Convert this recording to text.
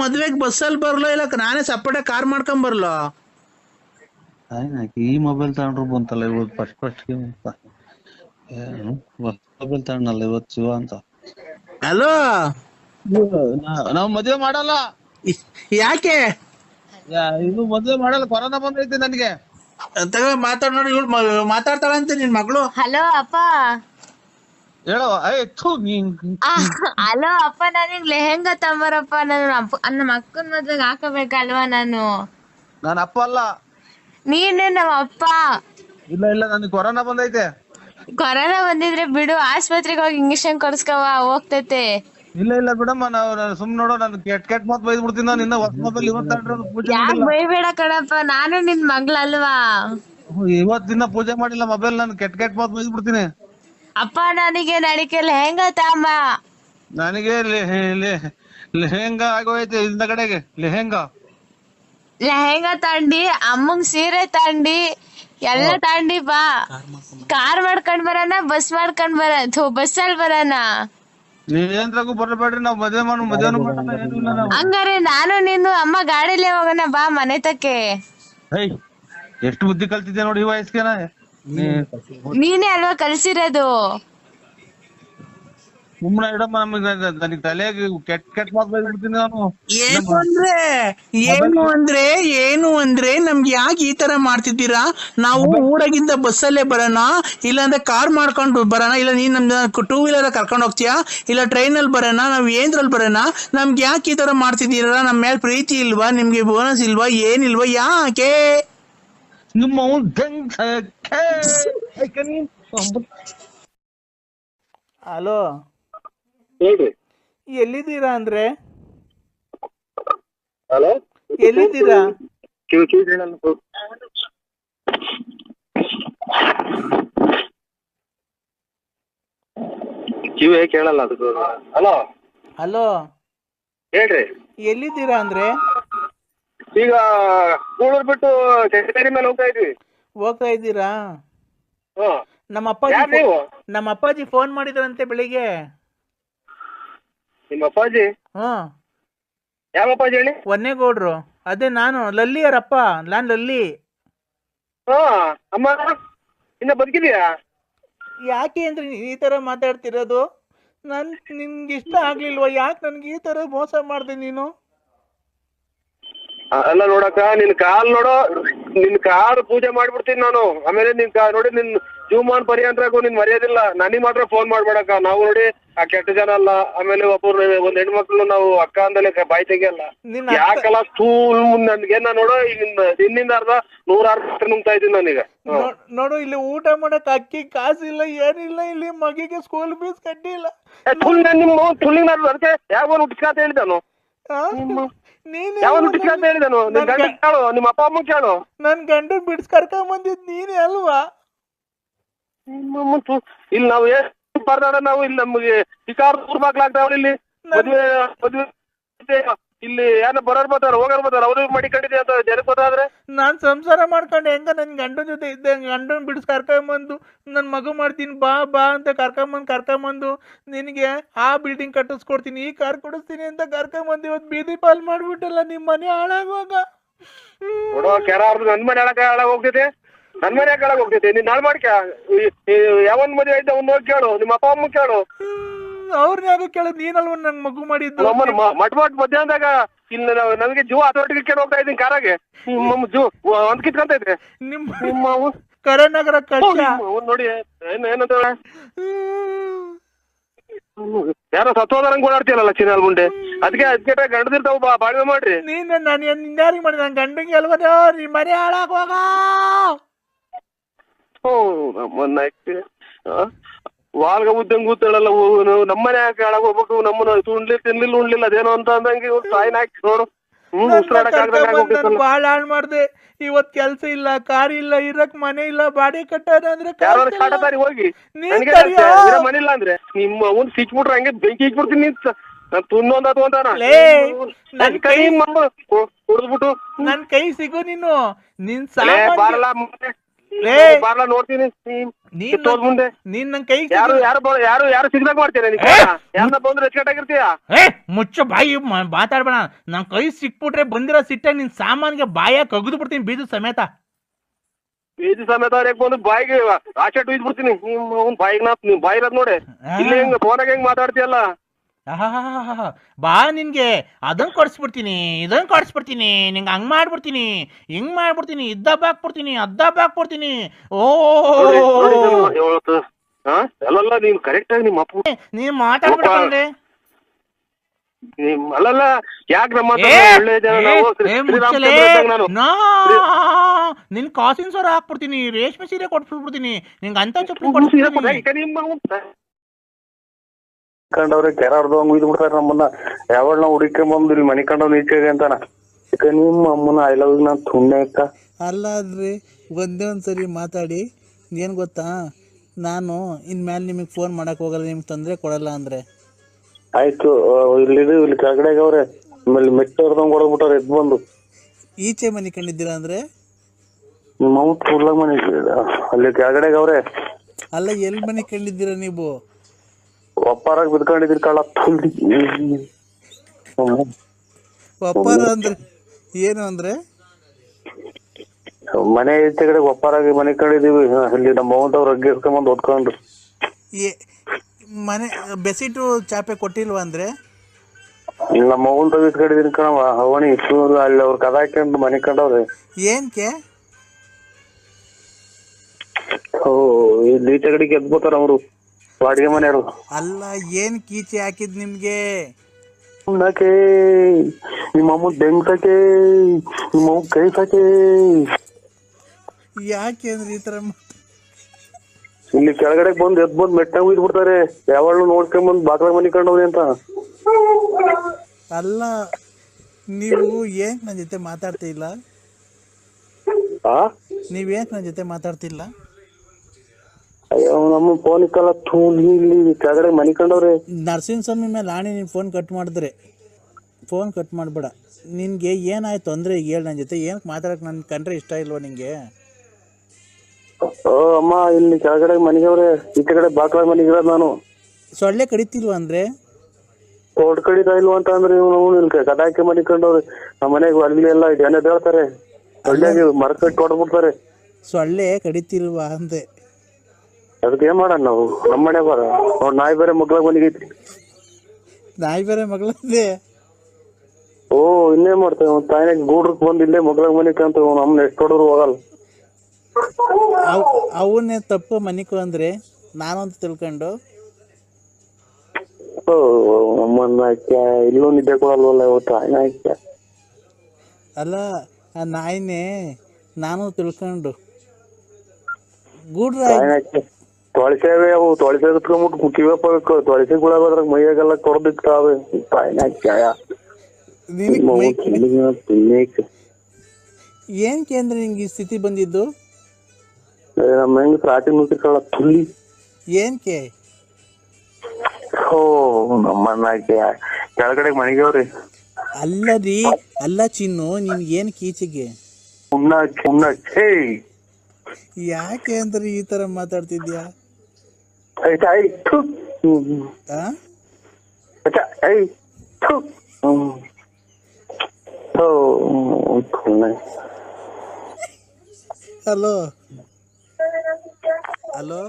ಮದ್ವೆಗ್ ಬಸ್ಸಲ್ಲಿ ಬರ್ಲೋ ಇಲ್ಲ ನಾನೇ ಸಪ್ಪಟ ಕಾರ್ ಮಾಡ್ಕೊಂಡ್ ಬರ್ಲೋ? ಈ ಮೊಬೈಲ್ ತಗೊಂಡ್ರು ಬಂತಲ್ಲ ಇವತ್ತು ಫಸ್ಟ್ ಫಸ್ಟ್ ಮೊಬೈಲ್ ತಗೊಂಡಲ್ಲ ಇವತ್ತು ಶಿವ ಅಂತ. ಹಲೋ ನಾವ್ ಮದ್ವೆ ಮಾಡಲ್ಲ. ಯಾಕೆ? ಯಾ- ಇದು ಮದ್ವೆ ಮಾಡಲ್ಲ ಕೊರೋನಾ ಬಂದೈತಿ ನನ್ಗೆ. ತಗ ಮಾತಾಡ್ ನೋಡಿ ಇವ್ಳು ಮಾತಾಡ್ತಾಳಂತೆ ನಿನ್ ಮಗಳು. ಹಲೋ ಅಪ್ಪ. ಹೇಳೋ ಥೂ ನೀನ್ ಹಲೋ ಅಪ್ಪ ನನಗ್ ಲೆಹೆಂಗಾ ತಂಬರಪ್ಪ ನಾನು ಅಪ್ಪ ನಮ್ಮ ಅಕ್ಕನ ಮದ್ವೆಗೆ ಹಾಕಬೇಕಲ್ವಾ ನಾನು? ನಾನು ಅಪ್ಪ ಅಲ್ಲ. ನೀನು ನಮ್ಮ ಅಪ್ಪ. ಇಲ್ಲ ಇಲ್ಲ ನನಗೆ ಕೊರೋನಾ ಬಂದೈತೆ. ಕೊರೋನಾ ಬಂದಿದ್ರೆ ಬಿಡು ಆಸ್ಪತ್ರೆಗೆ ಹೋಗಿ ಇಂಜೆಕ್ಷನ್ ಕೊಡ್ಸ್ಕವ ಹೋಗ್ತೈತೆ. ಇಲ್ಲ ಇಲ್ಲ ಬಿಡಮ್ಮ ನಾವು ನಾನು ಸುಮ್ ನೋಡೋ ನಾನು ಕೆಟ್ ಕೆಟ್ ಮಾತ್ ಬೈದ್ ಬಿಡ್ತೀನಿ ನಾನು ಇನ್ನ ಹೊಸ ಮೊಬೈಲ್ ಇವತ್ತು ಅಂದ್ರೆ ಪೂಜೆ ಯಾಕ್ ಬೈಬೇಡ ಕಣಪ್ಪ ನಾನು ನಿನ್ ಮಗ್ಳಲ್ವಾ? ಇವತ್ತಿನ ಪೂಜೆ ಮಾಡಿಲ್ಲ ಮೊಬೈಲ್ ನಾನು ಕೆಟ್ ಕೆಟ್ ಮಾತ್ ಬೈದ್ ಬಿಡ್ತೀನಿ ಅಪ್ಪ ನನಗೆ ನಡಿಕೆ ಹೆಂಗ ತಮ್ಮ? ನನಗೆ ಲೆಹೆಂಗ ಲೆಹೆಂಗಾ ಆಗೋಯ್ತು ಇಂದ ಕಡೆಗೆ. ಲೆಹೆಂಗಾ. ಲೆಹೆಂಗ ತಂಡಿ ಅಮ್ಮಂಗ್ ಸೀರೆ ತಂಡಿ ಎಲ್ಲ ತಂಡಿ ಬಾ. ಕಾರ್ ಮಾಡ್ಕೊಂಡ್ ಬರೋಣ ಬಸ್ ಮಾಡ್ಕೊಂಡ್ ಬರ ಬಸ್ ಅಲ್ಲಿ ಬರೋಣ ನೀವೇನ್ರಾಗೂ ಬರಬೇಡ್ರಿ ನಾವ್ ಮದ್ವೆ ಮಾಡು ಮದ್ವೆನೂ ಮಾಡಲ್ಲ ಏನೂ ಇಲ್ಲ ನಾವು. ಹಂಗಾರೆ ನಾನು ನೀನು ಅಮ್ಮ ಗಾಡಿಲೇ ಹೋಗೋಣ ಬಾ ಮನೆ ತಕ್ಕೆ. ಏಯ್ ಎಷ್ಟು ಬುದ್ಧಿ ಕಲ್ತಿದ್ದೆ ನೋಡಿ ಈ ವಯಸ್ಸಿಗೆ ನೀನೇ ಅಲ್ವಾ ಕಲ್ಸಿರೋದು? ಸುಮ್ಮನೆ ಇಡಮ್ಮ ನಮಗೆ ನನಗೆ ತಲೆಗೆ ಕೆಟ್ಟ ಕೆಟ್ಟ ಮಾತು ಬಿಡ್ತೀನಿ ನಾನು. ಏನು ಅಂದ್ರೆ ಏನು ಅಂದ್ರೆ ಏನು ಅಂದ್ರೆ ನಮ್ಗೆ ಯಾಕೆ ಈ ತರ ಮಾಡ್ತಿದ್ದೀರಾ? ನಾವು ಊರಾಗಿಂದ ಬಸ್ಸಲ್ಲೇ ಬರೋಣ ಇಲ್ಲಾಂದ್ರೆ ಕಾರ್ ಮಾಡ್ಕೊಂಡು ಬರೋಣ ಇಲ್ಲ ನೀನ್ ನಮ್ ಟೂ ವೀಲರ್ ಕರ್ಕೊಂಡು ಹೋಗ್ತೀಯಾ? ಇಲ್ಲ ಟ್ರೈನ್ ಅಲ್ಲಿ ಬರೋಣ ನಾವ್ ಏನ್ರಲ್ಲಿ ಬರೋಣ? ನಮ್ಗೆ ಯಾಕೆ ಈ ತರ ಮಾಡ್ತಿದ್ದೀರಾ? ನಮ್ಮ ಮೇಲೆ ಪ್ರೀತಿ ಇಲ್ವಾ? ನಿಮ್ಗೆ ಬೋನಸ್ ಇಲ್ವಾ? ಏನಿಲ್ವಾ? ಯಾಕೆ? ಗಂಗ್ ಛೆ, ಯಾಕೆ ನೀನ್ ಹಲೋ ಹೇಳ್ರಿ. ಎಲ್ಲಿದ್ದೀರಾ ಅಂದ್ರೆ? ಹಲೋ ಎಲ್ಲಿದ್ದೀರಾ? ಕಿವಿ ಕೇಳಲ್ಲ ಅದು. ಹಲೋ ಹಲೋ ಹೇಳ್ರಿ. ಎಲ್ಲಿದ್ದೀರಾ ಅಂದ್ರೆ? ಈಗ ಕೂಳೂರ್ ಬಿಟ್ಟು ಸೆಕ್ರೆಟರಿ ಮೇಲೆ ಹೋಗ್ತಾ ಇದ್ವಿ. ಹೋಗ್ತಾ ಇದ್ದೀರಾ? ಹ್ಮ್ ನಮ್ಮ ಅಪ್ಪಾಜಿ ಯಾರ್ ನೀವು? ನಮ್ಮ ಅಪ್ಪಾಜಿ ಫೋನ್ ಮಾಡಿದ್ರಂತೆ ಬೆಳಿಗ್ಗೆ. ನಿಮ್ಮ ಅಪ್ಪಾಜಿ? ಹ್ಮ್ ಯಾವ ಅಪ್ಪಾಜಿ ಹೇಳಿ? ಒನ್ನೇಗೌಡ್ರು ಅದೇ ನಾನು ಲಲ್ಲಿ ಅವರಪ್ಪ ನಾನ್ ಲಲ್ಲಿ. ಹಾ ಅಮ್ಮ ಇನ್ನ ಬದುಕಿದ್ಯಾ ಯಾಕೆ ಅಂದ್ರೆ ಈ ತರ ಮಾತಾಡ್ತಿರೋದು? ನನ್ ನಿನ್ಗೆ ಇಷ್ಟ ಆಗ್ಲಿಲ್ವಾ? ಯಾಕೆ ನನ್ಗೆ ಈ ತರ ಮೋಸ ಮಾಡ್ದೆ ನೀನು? ಅಲ್ಲ ನೋಡಕ್ಕ ನಿನ್ ಕಾಲ್ ನೋಡೋ ನಿನ್ ಕಾಲ್ ಪೂಜೆ ಮಾಡ್ಬಿಡ್ತೀನಿ ನಾನು. ಆಮೇಲೆ ನಿನ್ ಕಾ ನೋಡಿ ನಿನ್ ಜೀವಮಾನ್ ಪರ್ಯಂತರಾಗೂ ನಿನ್ ಮರ್ಯಾದಿಲ್ಲ. ನನಗ್ ಮಾತ್ರ ಫೋನ್ ಮಾಡ್ಬೇಡಕ್ಕ. ನಾವು ನೋಡಿ ಆ ಕೆಟ್ಟ ಜನ ಅಲ್ಲ. ಆಮೇಲೆ ಒಬ್ಬರು ಒಂದ್ ಹೆಣ್ಮಕ್ಳು ನಾವು ಅಕ್ಕ ಅಂದಲೇ ಬಾಯ್ ತೆಗಿಯಲ್ಲ ಯಾಕಲ್ಲ ಸ್ಕೂಲ್ ನನ್ಗೆ ನೋಡೋ ಈಗ ನಿನ್ನಿಂದ ಅರ್ಧ ನೂರಾರು ಮೀಟರ್ ನುಂಗ್ತಾ ಇದ್ದೀನಿ ನಾನೀಗ. ನೋಡು ಇಲ್ಲಿ ಊಟ ಮಾಡಕ್ ಅಕ್ಕಿ ಕಾಸಿಲ್ಲ ಏನಿಲ್ಲ ಇಲ್ಲಿ ಮಗಿಗೆ ಸ್ಕೂಲ್ ಫೀಸ್ ಕಟ್ಟಿಲ್ಲ. ನಿಮ್ಮ ತುಳ್ಳಿಗೆ ನಾನು ಅದಕ್ಕೆ ಯಾವ ಹುಟ್ಟಿಸ್ಕಾತ ಹೇಳಿದ್ದಾನು? ನೀನ್ ಯಾವ ಅಲ್ವಾ ಹುಟ್ಟಿಸ್ಕ ಅಂತ ನನ್- ಗಂಡ ಕೇಳು ನಿಮ್ಮ ಅಪ್ಪ ಅಮ್ಮ ಕೇಳು. ನನ್ ಗಂಡನ್ ಬಿಡ್ಸ್ ಕರ್ಕೊಂಡ್ ಬಂದಿದ್ ನೀನೇ ಅಲ್ವಾ? ಇಲ್ಲಿ ನಾವು ಎಷ್ಟು ಬರ್ದಾಡ ನಾವು ಇಲ್ಲಿ ನಮಗೆ ಶಿಕಾರ ದೂರ ಬಾಗ್ಲಾಗ್ತಾವ ಇಲ್ಲಿ. ಮದ್ವೆ ಮದ್ವೆ ಇಲ್ಲಿ ಏನೋ ಬರೋರ್ ಬರ್ತಾರ ಹೋಗೋರ್ ಬರ್ತಾರ ಅವ್ರಿಗೆ ಮಡಿಕೊಂಡಿದೆ ಅಂತ ಜನಕ್ಕೆ ಗೊತ್ತಾದ್ರೆ? ನಾನ್ ಸಂಸಾರ ಮಾಡ್ಕೊಂಡು ಹೆಂಗ ನನ್ ಗಂಡನ ಜೊತೆ ಇದ್ದೆ ಗಂಡನ್ ಬಿಡ್ಸ್ ಕರ್ಕೊಂಬಂದು ನನ್ ಮಗು ಮಾಡ್ತೀನಿ ಬಾ ಬಾ ಅಂತ ಕರ್ಕೊಂಬಂದು ಕರ್ಕೊಂಬಂದು ನಿನಗೆ ಆ ಬಿಲ್ಡಿಂಗ್ ಕಟ್ಟಿಸ್ಕೊಡ್ತೀನಿ ಈ ಕಾರ್ ಕೊಡಿಸ್ತೀನಿ ಅಂತ ಕರ್ಕೊಂಬಂದು ಇವತ್ತು ಬೀದಿ ಪಾಲ್ ಮಾಡ್ಬಿಟ್ಟಲ್ಲ ನಿಮ್ ಮನೆ ಹಾಳಾಗುವಾಗ. ನೋಡೋ ಕೆರ ಅವ್ರದ್ದು ನನ್ ಮನೆ ಹಾಳಾಗ ಹಾಳಾಗ ಹೋಗ್ತೈತೆ. ನನ್ ಮನೆ ಹಾಳಾಗ ಹೋಗ್ತೈತೆ. ನೀನ್ ನಾಳೆ ಮಾಡ್ಕ. ಯಾವನ್ ಮದುವೆ ಐತೆ ಅವ್ನ ಹೋಗಿ ಕೇಳು ನಿಮ್ಮ ಅಪ್ಪ ಅಮ್ಮ ಕೇಳು. ಅವ್ರನ್ನ ಯಾರು ಕೇಳೋದು? ನೀನಲ್ವ ನಂಗ್ ಮಗು ಮಾಡಿದ್ದು? ಮಟ್ ಮಟ್ ಮಧ್ಯಾಹ್ನದಾಗ ನಾವು- ನನಗೆ ಜೀವ ಹತೋಟಿಗೆ ಕೇಳಿ ಹೋಗ್ತಾ ಇದ್ದೀನಿ ಕಾರಾಗೆ. ನಿಮ್ಮ ಜೀವ ಒಂದ್ ಕಿತ್ಕೊಂತ ಇದ್ರೆ? ನಿಮ್ಮ ನಿಮ್ಮ ಕರನಗರ ಕಷ್ಟ ನಿಮ್ಮ ನೋಡಿ ಏನ್ ಏನಂತ ಯಾರೋ ಸತ್ತೋದಂಗ್ ಓಡಾಡ್ತೀಯಲ್ಲ ಚಿನ್ನಲ್ ಮುಂಡೆ ಅದಕ್ಕೆ ಅದಕ್ಕೆ ಗಂಡದಿರ್ತಾವ ಬಾ ಬಾಳ್ವೆ ಮಾಡ್ರಿ. ನೀನ್ ನಾನು ನಿನ್ಯಾರಿಗೆ ಮಾಡಿ ನನ್ ಗಂಡಂಗೆ ಅಲ್ವನೋ ನಿನ್ ಮನೆ ಹೋಗ? ಓ ನಮ್ಮನ್ನ ವಾಲ್ಗ ಉದ್ದಂಗ್ ಕೂತಳಲ್ಲ ನಮ್ಮನೆ ಹಾಳಾಗ್ ಹೋಗ್ಬೇಕು ನಮ್ಮನ್ನ ಉಣ್ಲಿ ತಿನ್ಲಿಲ್ಲ ಉಣ್ಲಿಲ್ಲ ಅದೇನೋ ಅಂತ ಅಂದಂಗೆ ಇವ್ರು ಸಾಯ್ನ ಹಾಕಿ ನೋಡು. ಬಾಳ ಹಾಳು ಮಾಡ್ದೆ. ಇವತ್ ಕೆಲ್ಸ ಇಲ್ಲ ಕಾರ್ ಇಲ್ಲ ಇರಕ್ ಮನೆ ಇಲ್ಲ ಬಾಡಿ ಕಟ್ಟೋದ ಅಂದ್ರೆ ಕಾಸ್ ಯಾರು ಇಲ್ಲ. ಕಾಟದಾರಿ ಹೋಗಿ. ಮನಿಲ್ಲ ಅಂದ್ರೆ ನಿಮ್ಮ ಅವ್ನ್ ಸಿಕ್ಬಿಟ್ರೆ ಹಂಗೆ ಬೆಂಕಿ ಇಕ್ಬಿಡ್ತೀನಿ ನಿಂತ. ನಾನು ತುನ್ನೊಂದ ಅಂತಾನ ಲೇ, ನನ್ ಕೈ ಕುಡಿದ್ಬಿಟ್ಟು ನನ್ ಕೈ ಸಿಗು ನೀನು. ನಿನ್ ಲೇ, ಬಾರ್ಲ ನೋಡ್ತೀನಿ. ನೀನ್ ಕಿತ್ತೋದ್ ಮುಂದೆ. ನೀನ್ ನನ್ ಕೈ ಯಾರು ಯಾರು ಯಾರು ಯಾರು ಸಿಗ್ದಾಗ ಮಾಡ್ತೀರ! ಯಾರನ್ನ ಬಂದ್ರೆ ಎಚ್ಕಟ್ಟಾಗಿರ್ತೀಯ ಏ ಮುಚ್ಚ ಬಾಯಿ ಮಾತಾಡ್ಬೇಡ. ನನ್ ಕೈ ಸಿಕ್ಬಿಟ್ರೆ ಬಂದಿರೋ ಸಿಟ್ಟ ನಿನ್ ಸಾಮಾನ್ಗೆ ಬಾಯ ಕಗ್ದು ಬಿಡ್ತೀನಿ ಬೀಜ ಸಮೇತ. ಬೀದಿ ಸಮೇತ ಅವ್ರಿಗೆ ಬಂದು ಬಾಯಿಗೆ ಆಚೆ ಟುಯ್ದ್ ಬಿಡ್ತೀನಿ? ನಿಮ್ ಅವ್ನ್ ಬಾಯಿಗೆ ನಾ ನಿಮ್ ಬಾಯಿ ನೋಡಿ. ಇಲ್ಲಿ ಹೆಂಗ್ ಫೋನಾಗ ಹೆಂಗ್ ಮಾತಾಡ್ತೀಯಲ್ಲ? ಆಹಾಹಾಹಾಹಾ. ಬಾ ನಿನ್ಗೆ. ಅದನ್ ಕೊಡಿಸ್ಬಿಡ್ತೀನಿ ಇದನ್ ಕೊಡಿಸ್ಬಿಡ್ತೀನಿ. ನಿಂಗೆ ಹಂಗ್ ಮಾಡ್ಬಿಡ್ತೀನಿ ಹಿಂಗ್ ಮಾಡ್ಬಿಡ್ತೀನಿ ಇದ್ದಬ್ಬ ಹಾಕ್ಬಿಡ್ತೀನಿ ಅದ್ದಬ್ಬ ಹಾಕ್ಬಿಡ್ತೀನಿ. ಓ. ಇದನ್ನ? ಅಲ್ಲಲ್ಲ ನೀನ್ ಕರೆಕ್ಟ್ ಆಗಿ ನಿಮ್ಮ ಅಪ್ಪ ನೀನ್ ಅಲ್ಲಲ್ಲ ಯಾಕೆ ನಮ್ಮ ಇದ್ದಂಗ್ ನಾನು. ಕಾಸಿನ ಸರ ಹಾಕ್ಬಿಡ್ತೀನಿ ರೇಷ್ಮೆ ಸೀರೆ ಕೊಟ್ಬಿಡ್ತೀನಿ ನಿಂಗೆ ಅಂತ ಚಪ್ಪಲಿ ಅವ್ನ್- ಕಂಡವ್ರೆ ಕೆರ ಹಂಗ್ ಉಯ್ದು ಬಿಡ್ತಾರ ನಮ್ಮನ್ನ. ಯಾವಳ ಹುಡುಕೊಂಡ್ ಬಂದ್ ಇಲ್ಲಿ ಮನಿ ಕಂಡವ್ ನೀಚೆಗೆ ಅಂತಾನ. ಈಗ ನಿಮ್ಮ ಅಮ್ಮನ ಐ ಲವ್ ನಾನ್ ಅಕ್ಕ ಅಲ್ಲ ಅಲ್ರಿ ಒಂದೇ ಒಂದು ಸರಿ ಮಾತಾಡಿ. ಏನ್ ಗೊತ್ತಾ? ನಾನು ಇನ್ಮೇಲೆ ನಿಮಗೆ ಫೋನ್ ಮಾಡಕ್ ಹೋಗಲ್ಲ ನಿಮ್ಗೆ ತೊಂದ್ರೆ ಕೊಡಲ್ಲ ಅಂದ್ರೆ. ಆಯ್ತು ಆ, ಇಲ್ಲಿದು ಇಲ್ಲಿ ಕೆಳಗಡೆ ಅವ್ರೆ. ಆಮೇಲೆ ಮೆಟ್ಟ ಹೊಡೆದ್ಬಿಟ್ಟಾರ ಎದ್ ಬಂದು. ಈಚೆ ಮನಿ ಕಂಡಿದ್ದೀರಾ ಅಂದ್ರೆ? ನಿಮ್ಮ ಅಮ್ಮ ಕೂಡ್ಲಾಗ ಮನೆ ಅಲ್ಲಿ ಕೆಳಗಡೆ ಅವ್ರೆ. ಅಲ್ಲ ಎಲ್ಲಿ ಮನಿ ಕಂಡಿದ್ದೀರಾ ನೀವು? ಒಪ್ಪಾರಾಗ ಬಿದ್ಕೊಂಡಿದ್ರಿ ಕಳ್ಳ. ಒಪ್ಪಾರ ಅಂದ್ರೆ ಏನು ಅಂದ್ರೆ? ಮನೆ ಕಡೆ ಒಪ್ಪಾರಾಗಿ ಮನೆ ಕಂಡಿದೀವಿ ಇಲ್ಲಿ ನಮ್ಮ ಅವ್ವಂತವ್ರು ಅಗ್ಗೆ ಇಸ್ಕೊಂಬಂದು ಓದ್ಕೊಂಡ್ರು ಏ ಮನೆ ಬೆಸಿಟು ಚಾಪೆ ಕೊಟ್ಟಿಲ್ವಾ ಅಂದ್ರೆ? ಇಲ್ಲಿ ನಮ್ಮ ಅವ್ವನ್ ತಗ ಇಸ್ಕೊಂಡಿದೀನಿ ಕಣವ ಅವನಿ ಇಷ್ಟು ಅಲ್ಲಿ ಅವ್ರ ಕದ ಹಾಕೊಂಡು ಮನೆ ಕಂಡವ್ರೆ. ಏನ್ಕೆ? ಓ ಇಲ್ಲಿ ಕಡೆಗೆ ಎದ್ಬೋತಾರ ಅವರು. ಬಾಡಿಗೆ ಮನೆಯವರು ಅಲ್ಲ ಏನು ಕೀಚಿ ಹಾಕಿದ್ ನಿಮಗೆ? ಉಣ್ಣಕ್ಕೆ ನಿಮ್ಮ ಅಮ್ಮ ಬೆಂಗ್ಸಕ್ಕೆ ನಿಮ್ಮ ಕೈಸಕ್ಕೆ ಯಾಕೆ ಅಂದ್ರೆ ಈ ತರ ಇಲ್ಲಿ ಕೆಳಗಡೆ ಬಂದು ಎದ್ ಬಂದು ಮೆಟ್ಟ ಒಯ್ದು ಬಿಡ್ತಾರೆ. ಯಾವಾಗ್ಲೂ ನೋಡ್ಕೊಂಡ್ ಬಂದು ಬಾಗ್ಲ ಮನೆ ಕಂಡವ್ರಿ ಅಂತ. ಅಲ್ಲ ನೀವು ಏನ್ ನನ್ನ ಜೊತೆ ಮಾತಾಡ್ತಿಲ್ಲ? ಆ? ಏನ್ ನನ್ನ ಜೊತೆ ಮಾತಾಡ್ತಿಲ್ಲ? ನಮ್ಮ ಫೋನ್ ಥೂ ಇಲ್ಲಿ ಕೆಳಗಡೆ ಮನೆ ಕಂಡವ್ರೆ. ನರಸಿಂಹ ಸ್ವಾಮಿ ಮೇಲೆ ಆಣಿ ನೀನು ಫೋನ್ ಕಟ್ ಮಾಡಿದ್ರೆ. ಫೋನ್ ಕಟ್ ಮಾಡಬೇಡ. ನಿನಗೆ ಏನಾಯ್ತು ಅಂದರೆ ಈಗ ಹೇಳ ನನ್ನ ಜೊತೆ. ಏನಕ್ಕೆ ಮಾತಾಡಕ್ಕೆ ನನ್ನ ಕಂಡ್ರೆ ಇಷ್ಟ ಇಲ್ವಾ ನಿನಗೆ ಓ ಅಮ್ಮ ಇಲ್ಲಿ ಕೆಳಗಡೆ ಮನೆಗವ್ರೆ. ಈ ಕಡೆ ಬಾಗ್ಲ ಮನೆಗಿರೋದು ನಾನು. ಸೊಳ್ಳೆ ಕಡಿತಿಲ್ವಾ ಅಂದರೆ? ತೋಟ ಕಡಿತಾ ಇಲ್ವಾ ಅಂತ ಅಂದ್ರೆ ಇವ್ನು ಇಲ್ಲಿ ಕದಾಕಿ ಮನೆ ಕಂಡವ್ರೆ. ನಮ್ಮ ಮನೆಗೆ ಅಲ್ಲಿ ಎಲ್ಲ ಜನ ಹೇಳ್ತಾರೆ. ಒಳ್ಳೆಗೆ ಮರ ಕಟ್ಟಿ ಹೊಡೆದ್ಬಿಡ್ತಾರೆ ಸೊಳ್ಳೆ ಕಡಿತಿಲ್ವಾ ಅಂದೆ. ಅದಕ್ಕೆ ಏನ್ ಮಾಡೋಣ ನಾವು? ನಮ್ಮ ಮನೆ ಬರ. ಅವ್ರ ನಾಯಿ ಬೇರೆ ಮಗ್ಳಾಗ ಬಂದಿಗೈತಿ ನಾಯಿ ಬೇರೆ ಮಗಳಂದೆ ಓ ಇನ್ನೇ ಮಾಡ್ತೇವೆ? ಅವ್ನ ತಾಯಿನ ಗೂಡ್ರಕ್ ಬಂದ್ ಇಲ್ಲೇ ಮಗ್ಳಾಗ ಮನೆ ಅಂತ ನಮ್ಮ ಎಷ್ಟು ಹೊಡೆದ್ರು ಹೋಗಲ್ಲ. ಅವು ಅವನ್ನೇ ತಪ್ಪು ಮನಿಕು ಅಂದ್ರೆ ನಾನು ಅಂತ ತಿಳ್ಕೊಂಡು. ಓ ನಮ್ಮನ್ನ ಆಕೆ ಇಲ್ಲೂ ನಿದ್ದೆ ಕೊಡಲ್ವಲ್ಲ ಇವತ್ತು ತಾಯಿನ ಆಕೆ ಅಲ್ಲ ಆ ನಾಯಿನೇ ನಾನು ತಿಳ್ಕೊಂಡು. ಗೂಡ್ರ ತಾಯಿನ ಆಕೆ ತೊಳಸೇವೆ ಅವು ತೊಳಸೆ ಕುತ್ಕೊಂಡ್ಬಿಟ್ಟು ಕಿವೆ ಪಕ್ಕ ತೊಳಸೆ ಕೂಡ ಅದ್ರಾಗ ಮೈಯಾಗೆಲ್ಲ ಕೊಡದಿಕ್ತಾವೆ ನಿನಗೆ ಮೈ ತಿನ್ನಕ್ಕೆ ಏನಕ್ಕೆ ನಿಂಗೆ ಈ ಸ್ಥಿತಿ ಬಂದಿದ್ದು? ನಮ್ಮ ಹೆಂಗ್ ರಾಟಿ ನುಗ್ಗಿಕೊಳ್ಳ ತುಲ್ಲಿ. ಕೇ? ಓ ನಮ್ಮನ್ನ ಆಕೆ ಕೆಳಗಡೆ ಮನೆಗೆವ್ರಿ ಅಲ್ಲ ರೀ ಅಲ್ಲ ಚಿನ್ನು ನಿನ್ಗೆ ಏನು ಕೀಚಿಗೆ? ಉಣ್ಣ ಹೇ ಯಾಕೆ ಅಂದ್ರೆ ಈ ತರ ಮಾತಾಡ್ತಿದ್ಯಾ? ಆಯ್ತಾ ಆಯ್ತು ಹ್ಮ್ ಆ ಆಯ್ತಾ ಐ ಥು ಹ್ಮ್ ಓ ಪುಣ್ಯ ಹಲೋ ಹಲೋ